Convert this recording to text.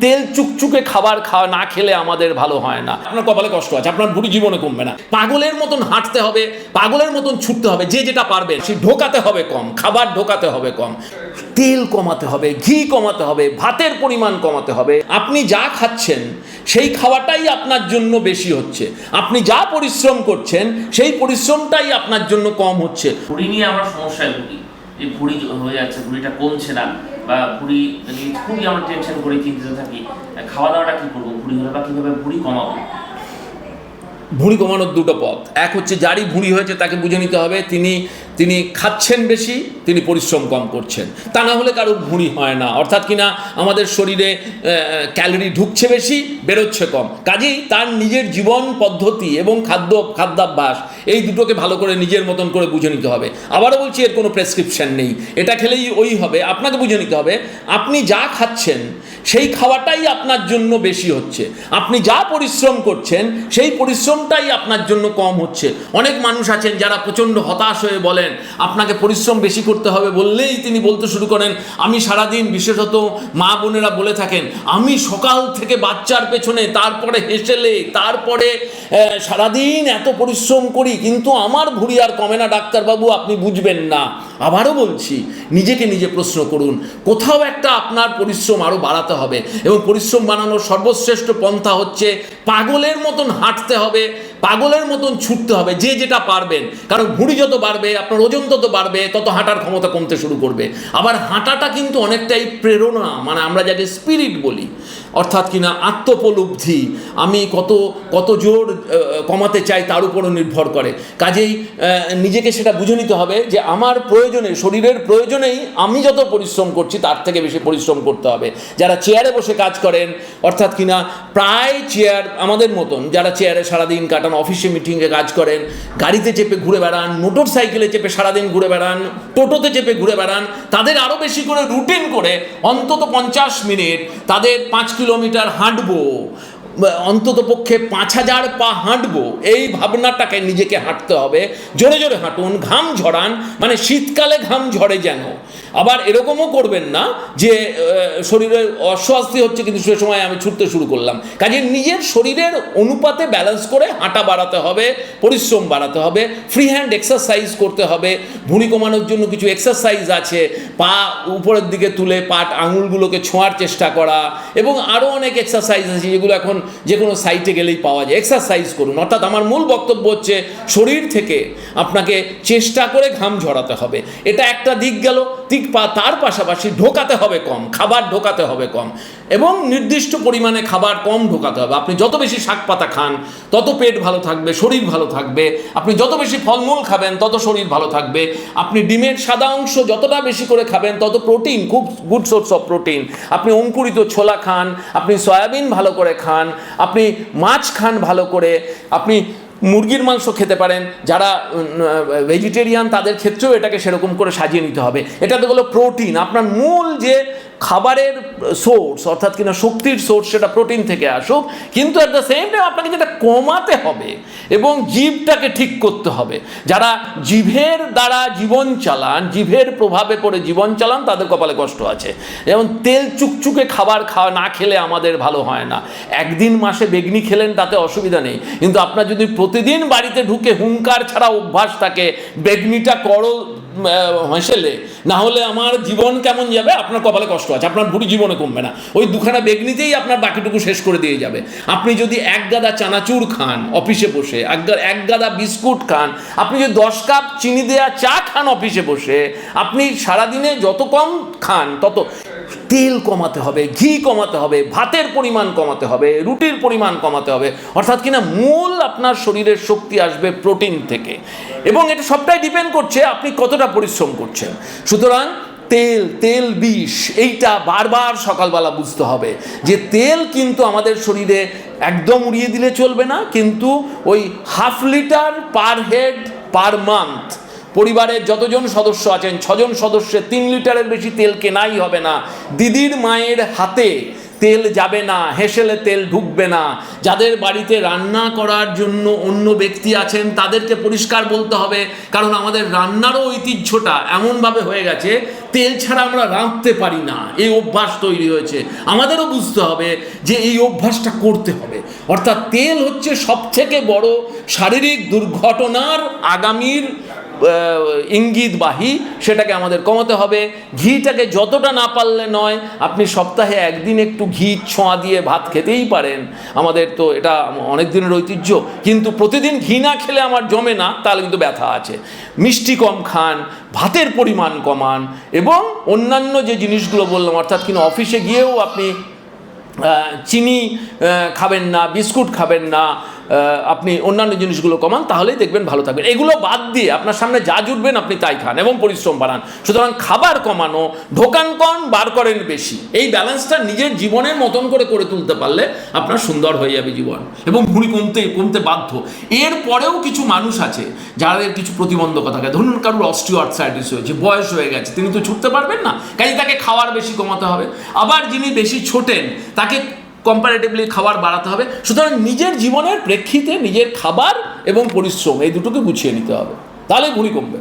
তেল চুকচুকে খাবার খাওয়া না খেলে আমাদের ভালো হয় না। আপনার কপালে কষ্ট আছে আপনার ভুড়ি জীবনে কমবে না। পাগলের মতন হাঁটতে হবে পাগলের মতন ছুটতে হবে যে যেটা পারবে সে ঢোকাতে হবে কম খাবার ঢোকাতে হবে কম। তেল কমাতে হবে ঘি কমাতে হবে ভাতের পরিমাণ কমাতে হবে। আপনি যা খাচ্ছেন সেই খাওয়াটাই আপনার জন্য বেশি হচ্ছে। আপনি যা পরিশ্রম করছেন সেই পরিশ্রমটাই আপনার জন্য কম হচ্ছে। ভুঁড়ি নিয়ে আমরা সমস্যায় ভুগি। যে ভুঁড়ি হয়ে যাচ্ছে ভুঁড়িটা কমছে না। বা ভুড়ি যদি খুবই আমরা টেনশন করে, চিন্তিত থাকি খাওয়া দাওয়াটা কি করব? ভুড়ি হলে বা কীভাবে ভুঁড়ি কমাবো? ভুঁড়ি কমানোর দুটো পথ। এক হচ্ছে, যারই ভুঁড়ি হয়েছে তাকে বুঝে নিতে হবে, তিনি তিনি খাচ্ছেন বেশি, তিনি পরিশ্রম কম করছেন। তা না হলে কারোর ভুঁড়ি হয় না। অর্থাৎ কিনা আমাদের শরীরে ক্যালোরি ঢুকছে বেশি, বেরোচ্ছে কম। কাজেই তার নিজের জীবন পদ্ধতি এবং খাদ্য, খাদ্যাভ্যাস, এই দুটোকে ভালো করে নিজের মতন করে বুঝে নিতে হবে। আবারও বলছি, এর কোনো প্রেসক্রিপশন নেই। এটা খেলেই ওই হবে। আপনাকে বুঝে নিতে হবে, আপনি যা খাচ্ছেন, সেই খাওয়াটাই আপনার জন্য বেশি হচ্ছে। আপনি যা পরিশ্রম করছেন, সেই পরিশ্রমটাই আপনার জন্য কম হচ্ছে। অনেক মানুষ আছেন যারা প্রচণ্ড হতাশ হয়ে বলেন আপনাকে পরিশ্রম বেশি করতে হবে বললেই তিনি বলতে শুরু করেন। আমি সারাদিন বিশেষত মা বোনেরা বলে থাকেন, আমি সকাল থেকে বাচ্চার পেছনে, তারপরে হেসেলে, তারপরে সারাদিন এত পরিশ্রম করি, কিন্তু আমার ভুঁড়ি আর কমে না, ডাক্তারবাবু, আপনি বুঝবেন না। আবারও বলছি, নিজেকে নিজে প্রশ্ন করুন, কোথাও একটা আপনার পরিশ্রম আরও বাড়াতে হবে এবং পরিশ্রম বানানোর সর্বশ্রেষ্ঠ পন্থা হচ্ছে পাগলের মতন হাঁটতে হবে, পাগলের মতন ছুটতে হবে, যে যেটা পারবেন। কারণ ভুঁড়ি যত বাড়বে, আপনার ওজন তত বাড়বে, তত হাঁটার ক্ষমতা কমতে শুরু করবে। আবার হাঁটাটা কিন্তু অনেকটাই প্রেরণা মানে আমরা যাকে স্পিরিট বলি। অর্থাৎ কিনা আত্মপলব্ধি, আমি কত কত জোর কমাতে চাই তার উপরও নির্ভর করে। কাজেই নিজেকে সেটা বুঝে নিতে হবে যে আমার প্রয়োজনে শরীরের প্রয়োজনেই আমি যত পরিশ্রম করছি, তার থেকে বেশি পরিশ্রম করতে হবে। যারা চেয়ারে বসে কাজ করেন, অর্থাৎ কিনা প্রায় চেয়ার আমাদের মতন, যারা চেয়ারে সারাদিন কাটান, অফিসে মিটিংয়ে কাজ করেন, গাড়িতে চেপে ঘুরে বেড়ান মোটর সাইকেলে চেপে সারাদিন ঘুরে বেড়ান, টোটোতে চেপে ঘুরে বেড়ান, তাদের আরও বেশি করে রুটিন করে অন্তত পঞ্চাশ মিনিট তাদের পাঁচ কিলোমিটার হাঁটবো। অন্তত পক্ষে পাঁচ হাজার পা হাঁটবো, এই ভাবনাটাকে নিজেকে হাঁটতে হবে। জোরে জোরে হাঁটুন, ঘাম ঝরান মানে শীতকালে ঘাম ঝরে যেন। আবার এরকমও করবেন না যে শরীরের শরীরে অস্বস্তি হচ্ছে কিন্তু সে সময় আমি ছুটতে শুরু করলাম। কাজে নিজের শরীরের অনুপাতে ব্যালেন্স করে হাঁটা বাড়াতে হবে, পরিশ্রম বাড়াতে হবে ফ্রি হ্যান্ড এক্সারসাইজ করতে হবে, ভুঁড়ি কমানোর জন্য কিছু এক্সারসাইজ আছে, পা উপরের দিকে তুলে পাট আঙুলগুলোকে ছোঁয়ার চেষ্টা করা, এবং আরও অনেক এক্সারসাইজ আছে যেগুলো এখন যে কোনো সাইটে গেলেই পাওয়া যায়। এক্সারসাইজ করুন। অর্থাৎ আমার মূল বক্তব্য হচ্ছে, শরীর থেকে আপনাকে চেষ্টা করে ঘাম ঝরাতে হবে। এটা একটা দিক গেল, দিক পা তার পাশাপাশি ঢোকাতে হবে কম, খাবার ঢোকাতে হবে কম এবং নির্দিষ্ট পরিমাণে খাবার কম ঢোকাতে হবে। আপনি যত বেশি শাক পাতা খান, তত পেট ভালো থাকবে, শরীর ভালো থাকবে। আপনি যত বেশি ফলমূল খাবেন, তত শরীর ভালো থাকবে। আপনি ডিমের সাদা অংশ যতটা বেশি করে খাবেন, তত প্রোটিন খুব গুড সোর্স অফ প্রোটিন আপনি অঙ্কুরিত ছোলা খান, আপনি সয়াবিন ভালো করে খান আপনি মাছ খান ভালো করে, আপনি মুরগির মাংস খেতে পারেন, যারা ভেজিটেরিয়ান তাদের ক্ষেত্রেও এটাকে সেরকম করে সাজিয়ে নিতে হবে। এটাতে হলো প্রোটিন আপনার মূল যে খাবারের সোর্স অর্থাৎ কিনা শক্তির সোর্স সেটা প্রোটিন থেকে আসুক, কিন্তু অ্যাট দ্য সেম টাইম আপনাকে যেটা কমাতে হবে এবং জীবটাকে ঠিক করতে হবে। যারা জিভের দ্বারা জীবন চালান জিভের প্রভাবে পড়ে জীবন চালান, তাদের কপালে কষ্ট আছে। যেমন তেল চুকচুকে খাবার খাওয়া, না খেলে আমাদের ভালো হয় না। একদিন মাসে বেগনি খেলেন, তাতে অসুবিধা নেই। কিন্তু আপনার যদি প্রতিদিন বাড়িতে ঢুকে হুঙ্কার ছাড়া অভ্যাস থাকে, বেগনিটা করো হেসেলে না হলে আমার জীবন কেমন যাবে? আপনার কপালে কষ্ট আছে, আপনার ভুড়ি জীবনে কমবে না। ওই দুখানা বেগনিতেই আপনার বাকিটুকু শেষ করে দিয়ে যাবে। আপনি যদি এক গাদা চানাচুর খান অফিসে বসে এক এক গাদা বিস্কুট খান, আপনি যদি দশ কাপ চিনি দেয়া চা খান অফিসে বসে, আপনি সারাদিনে যত কম খান, তত তেল কমাতে হবে, ঘি কমাতে হবে, ভাতের পরিমাণ কমাতে হবে, রুটির পরিমাণ কমাতে হবে। অর্থাৎ কিনা মূল আপনার শরীরের শক্তি আসবে প্রোটিন থেকে। এবং এটা সবটাই ডিপেন্ড করছে আপনি কতটা পরিশ্রম করছেন। সুতরাং তেল তেল বিষ, এইটা বারবার সকালবেলা বুঝতে হবে যে তেল কিন্তু আমাদের শরীরে একদম উড়িয়ে দিলে চলবে না, কিন্তু ওই half litre per head, per month পরিবারের যতজন সদস্য আছেন, ছজন সদস্যের তিন লিটারের বেশি তেল কেনাই হবে না। দিদির মায়ের হাতে তেল যাবে না, হেসেলে তেল ঢুকবে না। যাদের বাড়িতে রান্না করার জন্য অন্য ব্যক্তি আছেন, তাদেরকে পরিষ্কার বলতে হবে, কারণ আমাদের রান্নারও ঐতিহ্যটা এমনভাবে হয়ে গেছে, তেল ছাড়া আমরা রাঁধতে পারি না। এই অভ্যাস তৈরি হয়েছে। আমাদেরও বুঝতে হবে যে এই অভ্যাসটা করতে হবে। অর্থাৎ তেল হচ্ছে সবথেকে বড় শারীরিক দুর্ঘটনার আগামীর ইঙ্গিতবাহী সেটাকে আমাদের কমাতে হবে। ঘিটাকে যতটা না পারলে নয়, আপনি সপ্তাহে একদিন একটু ঘি, ছোঁয়া দিয়ে ভাত খেতেই পারেন। আমাদের তো এটা অনেক দিনের ঐতিহ্য, কিন্তু প্রতিদিন ঘি না খেলে আমার জমে না, তাহলে কিন্তু ব্যথা আছে। মিষ্টি কম খান, ভাতের পরিমাণ কমান, এবং অন্যান্য যে জিনিসগুলো বললাম, অর্থাৎ কিনা অফিসে গিয়েও আপনি চিনি খাবেন না, বিস্কুট খাবেন না আপনি অন্যান্য জিনিসগুলো কমান, তাহলেই দেখবেন ভালো থাকবেন এগুলো বাদ দিয়ে আপনার সামনে যা জুটবেন আপনি তাই খান এবং পরিশ্রম বাড়ান। সুতরাং খাবার কমানো, ঢোকান কম বার করেন বেশি। এই ব্যালেন্সটা নিজের জীবনের মতন করে করে তুলতে পারলে আপনার সুন্দর হয়ে যাবে জীবন এবং ভুঁড়ি কমতে কমতে বাধ্য। এর পরেও কিছু মানুষ আছে যাদের কিছু প্রতিবন্ধকতা থাকে। ধরুন কারোর অস্টিও আর্থসাইটিস হয়েছে, বয়স হয়ে গেছে, তিনি তো ছুটতে পারবেন না। কাজে তাকে খাওয়ার বেশি কমাতে হবে। আবার যিনি বেশি ছোটেন, তাকে কম্পারেটিভলি খাবার বাড়াতে হবে। সুতরাং নিজের জীবনের প্রেক্ষিতে নিজের খাবার এবং পরিশ্রম এই দুটোকে গুছিয়ে নিতে হবে। তাহলে ভুঁড়ি কমবে।